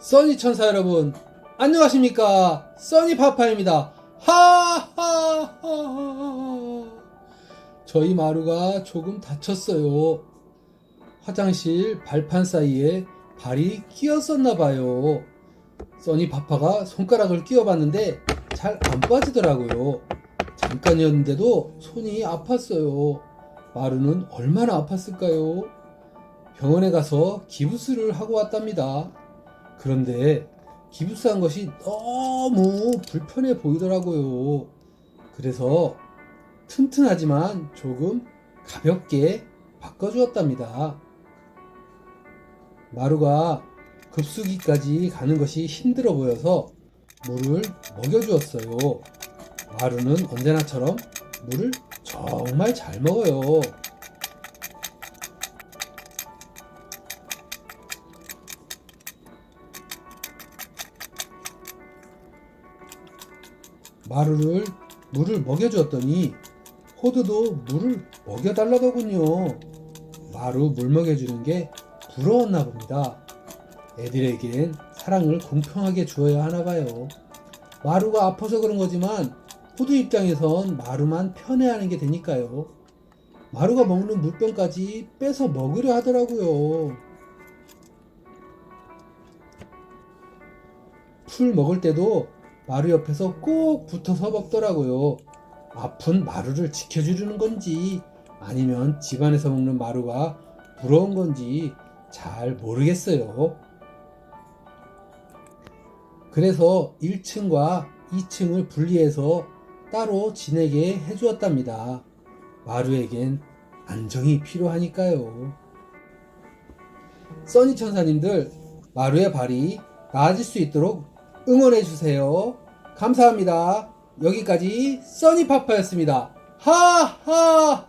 써니 천사 여러분, 안녕하십니까? 써니 파파입니다. 하하하하. 저희 마루가 조금 다쳤어요. 화장실 발판 사이에 발이 끼었었나 봐요. 써니 파파가 손가락을 끼워봤는데 잘 안 빠지더라고요. 잠깐이었는데도 손이 아팠어요. 마루는 얼마나 아팠을까요? 병원에 가서 기부스를 하고 왔답니다. 그런데 기부스한 것이 너무 불편해 보이더라고요. 그래서 튼튼하지만 조금 가볍게 바꿔주었답니다. 마루가 급수기까지 가는 것이 힘들어 보여서 물을 먹여주었어요. 마루는 언제나처럼 물을 정말 잘 먹어요. 마루를 물을 먹여주었더니 호두도 물을 먹여달라더군요. 마루 물 먹여주는 게 부러웠나 봅니다. 애들에겐 사랑을 공평하게 주어야 하나 봐요. 마루가 아파서 그런 거지만 호두 입장에선 마루만 편애하는 게 되니까요. 마루가 먹는 물병까지 뺏어 먹으려 하더라고요. 풀 먹을 때도 마루 옆에서 꼭 붙어서 먹더라고요. 아픈 마루를 지켜주려는 건지 아니면 집안에서 먹는 마루가 부러운 건지 잘 모르겠어요. 그래서 1층과 2층을 분리해서 따로 지내게 해주었답니다. 마루에겐 안정이 필요하니까요. 써니 천사님들, 마루의 발이 나아질 수 있도록 응원해주세요. 감사합니다. 여기까지 써니파파였습니다. 하하하!